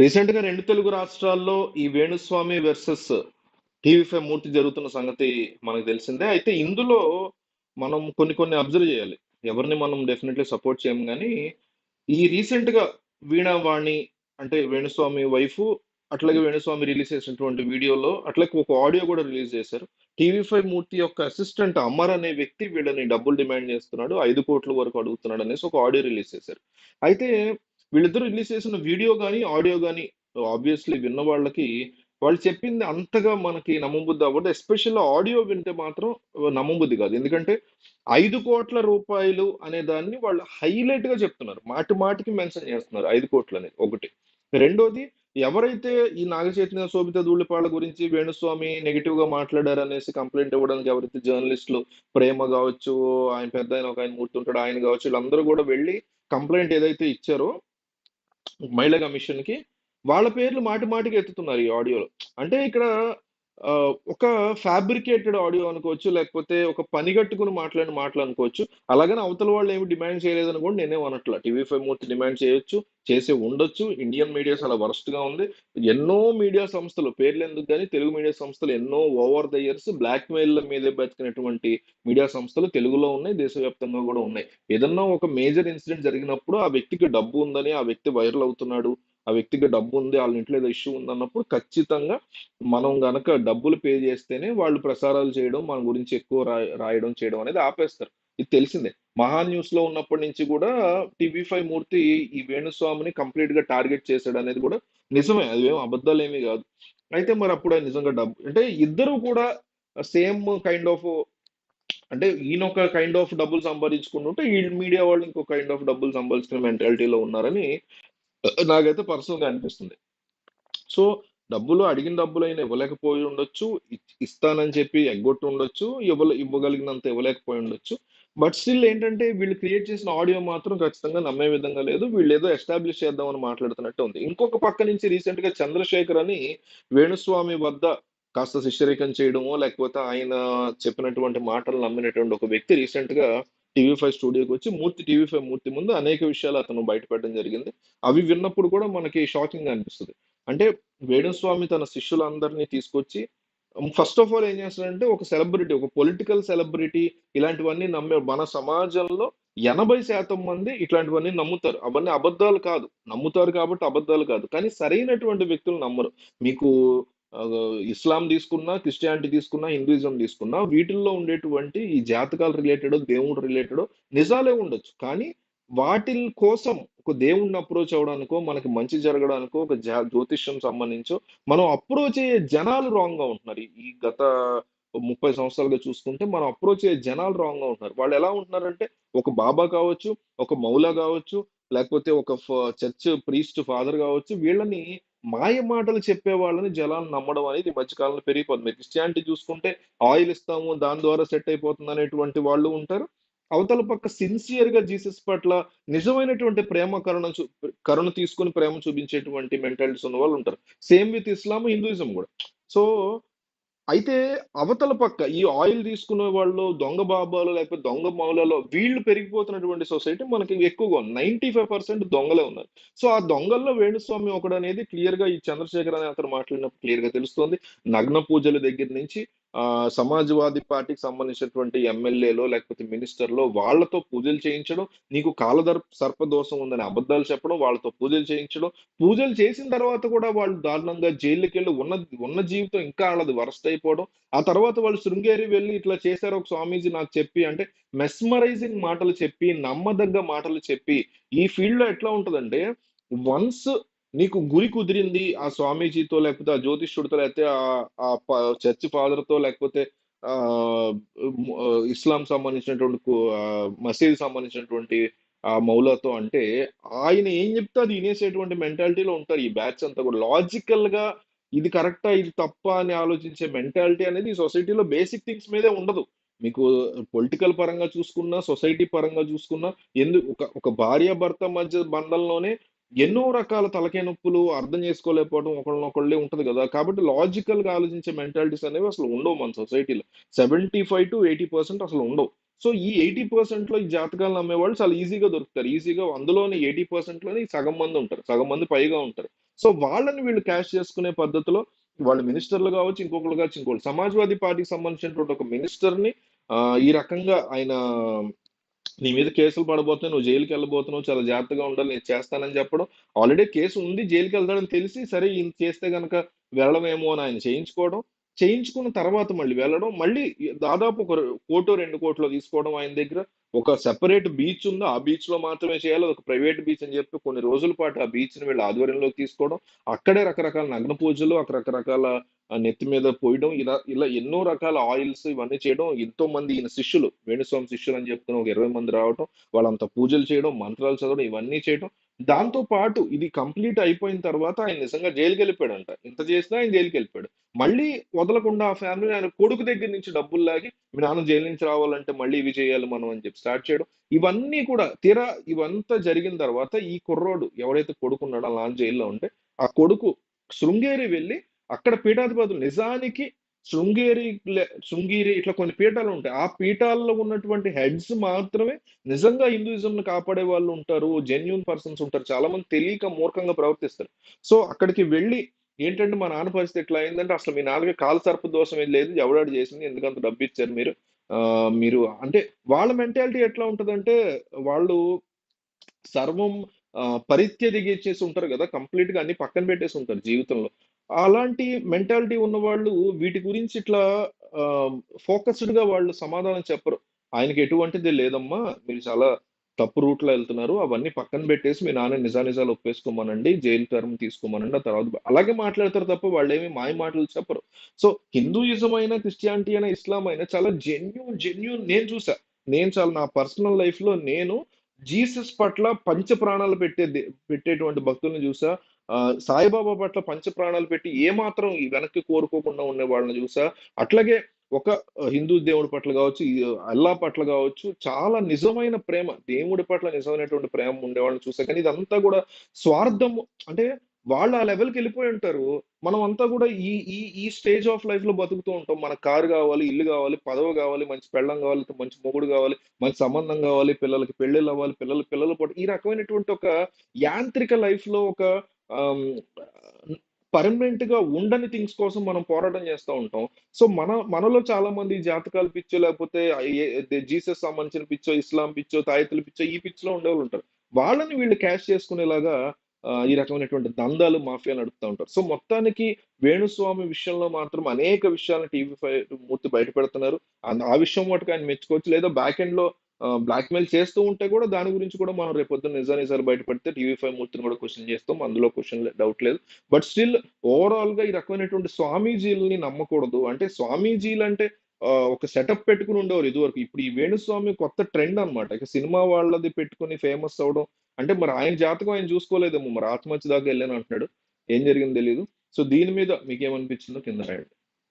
రీసెంట్గా రెండు తెలుగు రాష్ట్రాల్లో ఈ Venu Swamy versus TV five Murthy జరుగుతున్న సంగతి మనకు తెలిసిందే. అయితే ఇందులో మనం కొన్ని కొన్ని అబ్జర్వ్ చేయాలి. ఎవరిని మనం డెఫినెట్లీ సపోర్ట్ చేయము కానీ ఈ రీసెంట్గా వీణావాణి అంటే వేణుస్వామి వైఫ్ అట్లాగే వేణుస్వామి రిలీజ్ చేసినటువంటి వీడియోలో అట్లాగే ఒక ఆడియో కూడా రిలీజ్ చేశారు. టీవీ ఫైవ్ మూర్తి యొక్క అసిస్టెంట్ అమర్ అనే వ్యక్తి వీళ్ళని డబ్బులు డిమాండ్ చేస్తున్నాడు ఐదు కోట్ల వరకు అడుగుతున్నాడు అనేసి ఒక ఆడియో రిలీజ్ చేశారు. అయితే వీళ్ళిద్దరూ రిలీజ్ చేసిన వీడియో కానీ ఆడియో కానీ ఆబ్వియస్లీ విన్న వాళ్ళకి వాళ్ళు చెప్పింది అంతగా మనకి నమ్మబుద్ధి అవ్వదు. ఎస్పెషల్ ఆడియో వింటే మాత్రం నమ్మబుద్ధి కాదు. ఎందుకంటే ఐదు కోట్ల రూపాయలు అనే దాన్ని వాళ్ళు హైలైట్గా చెప్తున్నారు. మాటి మాటికి మెన్షన్ చేస్తున్నారు ఐదు కోట్లు అనేది ఒకటి. రెండోది ఎవరైతే ఈ నాగచైతన్య శోభిత ధూళిపాళ్ళ గురించి వేణుస్వామి నెగిటివ్గా మాట్లాడారు అనేసి కంప్లైంట్ ఇవ్వడానికి ఎవరైతే జర్నలిస్టులు ప్రేమ కావచ్చు ఆయన పెద్ద ఆయన ఒక ఆయన మూర్తి ఉంటాడు ఆయన కావచ్చు వీళ్ళందరూ కూడా వెళ్ళి కంప్లైంట్ ఏదైతే ఇచ్చారో మహిళా కమిషన్కి వాళ్ళ పేర్లు మాటి మాటికి ఎత్తుతున్నారు ఈ ఆడియోలో. అంటే ఇక్కడ ఒక ఫ్యాబ్రికేటెడ్ ఆడియో అనుకోవచ్చు లేకపోతే ఒక పనిగట్టుకుని మాట్లాడిన మాటలు అనుకోవచ్చు. అలాగని అవతల వాళ్ళు ఏమి డిమాండ్ చేయలేదని కూడా నేనే అనట్లా. టీవీ ఫైవ్ మూర్తి డిమాండ్ చేయొచ్చు చేసే ఉండొచ్చు. ఇండియన్ మీడియా చాలా వరస్ట్గా ఉంది. ఎన్నో మీడియా సంస్థలు పేర్లు ఎందుకు కానీ తెలుగు మీడియా సంస్థలు ఎన్నో over the years blackmail మీదే బతికినటువంటి మీడియా సంస్థలు తెలుగులో ఉన్నాయి దేశవ్యాప్తంగా కూడా ఉన్నాయి. ఏదన్నా ఒక మేజర్ ఇన్సిడెంట్ జరిగినప్పుడు ఆ వ్యక్తికి డబ్బు ఉందని ఆ వ్యక్తి వైరల్ అవుతున్నాడు ఆ వ్యక్తికి డబ్బు ఉంది వాళ్ళ ఇంట్లో ఏదో ఇష్యూ ఉంది అన్నప్పుడు ఖచ్చితంగా మనం గనక డబ్బులు పే చేస్తేనే వాళ్ళు ప్రసారాలు చేయడం మన గురించి ఎక్కువ రాయ రాయడం చేయడం అనేది ఆపేస్తారు. ఇది తెలిసిందే. మహా న్యూస్లో ఉన్నప్పటి నుంచి కూడా టీవీ ఫైవ్ మూర్తి ఈ వేణుస్వామిని కంప్లీట్గా టార్గెట్ చేశాడు అనేది కూడా నిజమే. అది ఏం అబద్ధాలు ఏమీ కాదు. అయితే మరి అప్పుడు నిజంగా డబ్బు అంటే ఇద్దరు కూడా సేమ్ కైండ్ ఆఫ్ అంటే ఈయన ఒక కైండ్ ఆఫ్ డబ్బులు సంపాదించుకుంటుంటే ఈ మీడియా వాళ్ళు ఇంకో కైండ్ ఆఫ్ డబ్బులు సంపాదించుకునే మెంటాలిటీలో ఉన్నారని నాకైతే పర్సనల్గా అనిపిస్తుంది. సో డబ్బులు అడిగిన డబ్బులు అయినా ఇవ్వలేకపోయి ఉండొచ్చు ఇస్తానని చెప్పి ఎగ్గొట్టు ఉండొచ్చు ఇవ్వలే ఇవ్వగలిగినంత ఇవ్వలేకపోయి ఉండొచ్చు. బట్ స్టిల్ ఏంటంటే వీళ్ళు క్రియేట్ చేసిన ఆడియో మాత్రం ఖచ్చితంగా నమ్మే విధంగా లేదు. వీళ్ళు ఏదో ఎస్టాబ్లిష్ చేద్దామని మాట్లాడుతున్నట్టు ఉంది. ఇంకొక పక్క నుంచి రీసెంట్గా చంద్రశేఖర్ అని వేణుస్వామి వద్ద కాస్త శిష్యరేఖం చేయడమో లేకపోతే ఆయన చెప్పినటువంటి మాటలు నమ్మినటువంటి ఒక వ్యక్తి రీసెంట్గా టీవీ ఫైవ్ స్టూడియోకి వచ్చి మూర్తి టీవీ ఫైవ్ మూర్తి ముందు అనేక విషయాలు అతను బయటపెట్టడం జరిగింది. అవి విన్నప్పుడు కూడా మనకి షాకింగ్ అనిపిస్తుంది. అంటే వేణుస్వామి తన శిష్యులందరినీ తీసుకొచ్చి ఫస్ట్ ఆఫ్ ఆల్ ఏం చేస్తాడంటే ఒక సెలబ్రిటీ ఒక పొలిటికల్ సెలబ్రిటీ ఇలాంటివన్నీ నమ్మే మన సమాజంలో ఎనభై శాతం మంది ఇట్లాంటివన్నీ నమ్ముతారు. అవన్నీ అబద్ధాలు కాదు. నమ్ముతారు కాబట్టి అబద్ధాలు కాదు. కానీ సరైనటువంటి వ్యక్తులు నమ్మరు. మీకు ఇస్లాం తీసుకున్నా క్రిస్టియానిటీ తీసుకున్నా హిందూయిజం తీసుకున్నా వీటిల్లో ఉండేటువంటి ఈ జాతకాలు రిలేటెడ్ దేవుడు రిలేటెడ్ నిజాలే ఉండొచ్చు. కానీ వాటి కోసం ఒక దేవుణ్ణి అప్రోచ్ అవడానికో మనకి మంచి జరగడానికో ఒక జా- జ్యోతిష్యం సంబంధించో మనం అప్రోచ్ అయ్యే జనాలు రాంగ్గా ఉంటున్నారు. ఈ గత ముప్పై సంవత్సరాలుగా చూసుకుంటే మనం అప్రోచ్ అయ్యే జనాలు రాంగ్గా ఉంటున్నారు. వాళ్ళు ఎలా ఉంటున్నారంటే ఒక బాబా కావచ్చు ఒక మౌలా కావచ్చు లేకపోతే ఒక చర్చ్ ప్రీస్ట్ ఫాదర్ కావచ్చు వీళ్ళని మాయ మాటలు చెప్పే వాళ్ళని జనాలు నమ్మడం అనేది మధ్యకాలంలో పెరిగిపోతుంది. మీరు క్రిస్టియానిటీ చూసుకుంటే ఆయిల్ ఇస్తాము దాని ద్వారా సెట్ అయిపోతుంది అనేటువంటి వాళ్ళు ఉంటారు. అవతల పక్క సిన్సియర్గా జీసస్ పట్ల నిజమైనటువంటి ప్రేమ కరుణ చూ కరుణ తీసుకుని ప్రేమ చూపించేటువంటి మెంటాలిటీస్ ఉన్న వాళ్ళు ఉంటారు. సేమ్ విత్ ఇస్లాం హిందూయిజం కూడా. సో అయితే అవతల పక్క ఈ ఆయిల్ తీసుకునే వాళ్ళు దొంగ బాబాలు లేకపోతే దొంగ మౌలలో వీళ్ళు పెరిగిపోతున్నటువంటి సొసైటీ మనకి ఎక్కువగా నైంటీ ఫైవ్ పర్సెంట్ దొంగలే ఉన్నారు. సో ఆ దొంగల్లో వేణుస్వామి ఒకడు అనేది క్లియర్గా ఈ చంద్రశేఖర్ అనే అతను మాట్లాడినప్పుడు క్లియర్గా తెలుస్తుంది. నగ్న పూజల దగ్గర నుంచి సమాజ్వాదీ పార్టీకి సంబంధించినటువంటి ఎమ్మెల్యేలో లేకపోతే మినిస్టర్లో వాళ్ళతో పూజలు చేయించడం నీకు కాలదర్ సర్పదోషం ఉందని అబద్ధాలు చెప్పడం వాళ్ళతో పూజలు చేయించడం పూజలు చేసిన తర్వాత కూడా వాళ్ళు దారుణంగా జైలుకి వెళ్ళి ఉన్న ఉన్న జీవితం ఇంకా వాళ్ళది వరస్ట్ అయిపోవడం ఆ తర్వాత వాళ్ళు శృంగేరి వెళ్ళి ఇట్లా చేశారు ఒక స్వామీజీ నాకు చెప్పి అంటే మెస్మరైజింగ్ మాటలు చెప్పి నమ్మదగ్గ మాటలు చెప్పి ఈ ఫీల్డ్లో ఎట్లా ఉంటుందంటే వన్స్ నీకు గురి కుదిరింది ఆ స్వామీజీతో లేకపోతే ఆ జ్యోతిష్యుడితో లేకపోతే ఆ చర్చి ఫాదర్తో లేకపోతే ఆ ఇస్లాం సంబంధించినటువంటి మసీద్ సంబంధించినటువంటి ఆ మౌలాతో అంటే ఆయన ఏం చెప్తే అది వినేసేటువంటి మెంటాలిటీలో ఉంటారు ఈ బ్యాచ్ అంతా కూడా. లాజికల్గా ఇది కరెక్టా ఇది తప్ప అని ఆలోచించే మెంటాలిటీ అనేది ఈ సొసైటీలో బేసిక్ థింగ్స్ మీదే ఉండదు. మీకు పొలిటికల్ పరంగా చూసుకున్నా సొసైటీ పరంగా చూసుకున్నా ఎందుకు ఒక ఒక భార్య భర్త మధ్య బంధంలోనే ఎన్నో రకాల తలకాయ నొప్పులు అర్థం చేసుకోలేకపోవడం ఒకళ్ళనొకళ్ళే ఉంటుంది కదా. కాబట్టి లాజికల్గా ఆలోచించే మెంటాలిటీస్ అనేవి అసలు ఉండవు మన సొసైటీలో seventy five to eighty percent అసలు ఉండవు. సో ఈ ఎయిటీ పర్సెంట్లో ఈ జాతకాలు అమ్మేవాళ్ళు చాలా ఈజీగా దొరుకుతారు. ఈజీగా అందులోని ఎయిటీ పర్సెంట్లోనే సగం మంది ఉంటారు. సగం మంది పైగా ఉంటారు. సో వాళ్ళని వీళ్ళు క్యాష్ చేసుకునే పద్ధతిలో వాళ్ళు మినిస్టర్లు కావచ్చు ఇంకొకరు కావచ్చు ఇంకొకరు సమాజ్వాదీ పార్టీకి సంబంధించినటువంటి ఒక మినిస్టర్ని ఈ రకంగా ఆయన నీ మీద కేసులు పడబోతున్నాయి నువ్వు జైలుకి వెళ్ళబోతున్నావు చాలా జాగ్రత్తగా ఉండాలి నేను చేస్తానని చెప్పడం. ఆల్రెడీ కేసు ఉంది జైలుకి వెళ్తాడని తెలిసి సరే ఇంత చేస్తే గనక వెళ్ళడమేమో అని ఆయన చేయించుకోవడం. చేయించుకున్న తర్వాత మళ్ళీ వెళ్ళడం. మళ్ళీ దాదాపు ఒక కోటో రెండు కోట్లో తీసుకోవడం ఆయన దగ్గర. ఒక సెపరేట్ బీచ్ ఉంది ఆ బీచ్లో మాత్రమే చేయాలి. ఒక ప్రైవేట్ బీచ్ అని చెప్పి కొన్ని రోజుల పాటు ఆ బీచ్ని వీళ్ళ ఆధ్వర్యంలోకి తీసుకోవడం అక్కడే రకరకాల నగ్న పూజలు అక్కడ రకరకాల నెత్తి మీద పోయడం ఇలా ఇలా ఎన్నో రకాల ఆయిల్స్ ఇవన్నీ చేయడం. ఎంతో మంది ఈయన శిష్యులు వేణుస్వామి శిష్యులు అని చెప్తున్న ఒక ఇరవై మంది రావడం వాళ్ళంత పూజలు చేయడం మంత్రాలు చదవడం ఇవన్నీ చేయడం దాంతో పాటు ఇది కంప్లీట్ అయిపోయిన తర్వాత ఆయన నిజంగా జైలుకి వెళ్ళిపోయాడంట. ఇంత చేసినా ఆయన జైలుకి వెళ్ళిపోయాడు. మళ్ళీ వదలకుండా ఆ ఫ్యామిలీ ఆయన కొడుకు దగ్గర నుంచి డబ్బులు లాగి మీ నాన్న జైలు నుంచి రావాలంటే మళ్ళీ ఇవి చేయాలి మనం అని చెప్పి స్టార్ట్ చేయడం. ఇవన్నీ కూడా తీరా ఇవంతా జరిగిన తర్వాత ఈ కుర్రోడు ఎవరైతే కొడుకున్నాడో ఆ నాన్న జైల్లో ఉంటే ఆ కొడుకు శృంగేరి వెళ్ళి అక్కడ పీఠాధిపతులు నిజానికి శృంగేరి శృంగేరి ఇట్లా కొన్ని పీఠాలు ఉంటాయి. ఆ పీఠాల్లో ఉన్నటువంటి హెడ్స్ మాత్రమే నిజంగా హిందూయిజం కాపాడే వాళ్ళు ఉంటారు జెన్యున్ పర్సన్స్ ఉంటారు చాలా మంది తెలియక మూర్ఖంగా ప్రవర్తిస్తారు. సో అక్కడికి వెళ్ళి ఏంటంటే మా నాన్న పరిస్థితి ఎట్లా అయిందంటే అసలు మీ నాన్నకి కాలు సర్ప దోషం ఏం లేదు ఎవడాడు చేసింది ఎందుకంత డబ్బు ఇచ్చారు మీరు మీరు అంటే వాళ్ళ మెంటాలిటీ ఎట్లా ఉంటుందంటే వాళ్ళు సర్వం ఆ, పరిత్యజించేసి ఉంటారు కదా కంప్లీట్గా అన్ని పక్కన పెట్టేసి ఉంటారు జీవితంలో. అలాంటి మెంటాలిటీ ఉన్న వాళ్ళు వీటి గురించి ఇట్లా ఫోకస్డ్గా వాళ్ళు సమాధానం చెప్పరు. ఆయనకి ఎటువంటిది లేదమ్మా మీరు చాలా తప్పు రూట్లో వెళ్తున్నారు. అవన్నీ పక్కన పెట్టేసి మీ నాన్న నిజానిజాలు ఒప్పేసుకోమనండి జైలు టర్మ్ తీసుకోమనండి ఆ తర్వాత అలాగే మాట్లాడతారు తప్ప వాళ్ళు ఏమి మాయ మాటలు చెప్పరు. సో హిందూయిజం అయినా క్రిస్టియానిటీ అయినా ఇస్లాం అయినా చాలా జెన్యున్ జెన్యున్ నేను చూసా. నేను చాలా నా పర్సనల్ లైఫ్లో నేను జీసస్ పట్ల పంచ ప్రాణాలు పెట్టే పెట్టేటువంటి భక్తుల్ని చూసా. సాయిబాబా పట్ల పంచ ప్రాణాలు పెట్టి ఏ మాత్రం వెనక్కి కోరుకోకుండా ఉండే వాళ్ళని చూసా. అట్లాగే ఒక హిందూ దేవుడి పట్ల కావచ్చు ఈ అల్లా పట్ల కావచ్చు చాలా నిజమైన ప్రేమ. దేవుడి పట్ల నిజమైనటువంటి ప్రేమ ఉండేవాళ్ళని చూసా కానీ ఇదంతా కూడా స్వార్థం అంటే వాళ్ళు ఆ లెవెల్కి వెళ్ళిపోయి ఉంటారు. మనం అంతా కూడా ఈ ఈ ఈ స్టేజ్ ఆఫ్ లైఫ్లో బతుకుతూ ఉంటాం. మన కారు కావాలి ఇల్లు కావాలి పదవి కావాలి మంచి పెళ్ళం కావాలి మంచి మొగుడు కావాలి మంచి సంబంధం కావాలి పిల్లలకి పెళ్ళిళ్ళు అవ్వాలి పిల్లలకి పిల్లలు పుట్ట ఈ రకమైనటువంటి ఒక యాంత్రిక లైఫ్లో ఒక పర్మనెంట్గా ఉండని థింగ్స్ కోసం మనం పోరాటం చేస్తూ ఉంటాం. సో మన మనలో చాలా మంది జాతకాల పిచ్చో లేకపోతే జీసస్ సంబంధించిన పిచ్చో ఇస్లాం పిచ్చో తాయితుల పిచ్చో ఈ పిచ్చిలో ఉండేవాళ్ళు ఉంటారు. వాళ్ళని వీళ్ళు క్యాష్ చేసుకునేలాగా ఈ రకమైనటువంటి దందాలు మాఫియా నడుపుతూ ఉంటారు. సో మొత్తానికి వేణుస్వామి విషయంలో మాత్రం అనేక విషయాలను టీవీ ఫైవ్ మూర్తి బయట పెడుతున్నారు ఆ- ఆ విషయం మటుకు ఆయన మెచ్చుకోవచ్చు. లేదా బ్యాక్ ఎండ్లో బ్లాక్మెయిల్ చేస్తూ ఉంటే కూడా దాని గురించి కూడా మనం రేపొద్దున నిజా సార్ బయటపడితే టీవీ ఫైవ్ మూర్తిని కూడా క్వశ్చన్ చేస్తాం. అందులో క్వశ్చన్ డౌట్ లేదు. బట్ స్టిల్ ఓవరాల్గా ఈ రకమైనటువంటి స్వామీజీలని నమ్మకూడదు. అంటే స్వామీజీలు అంటే ఒక సెటప్ పెట్టుకుని ఉండేవారు ఇదివరకు. ఇప్పుడు ఈ వేణుస్వామి కొత్త ట్రెండ్ అన్నమాట. ఇక సినిమా వాళ్ళది పెట్టుకుని ఫేమస్ అవడం. అంటే మరి ఆయన జాతకం ఆయన చూసుకోలేదేమో. మరి ఆత్మహత్య దాకా వెళ్ళాను అంటున్నాడు. ఏం జరిగిందో తెలియదు సో దీని మీద మీకు ఏమనిపించిందో కింద రాయండి.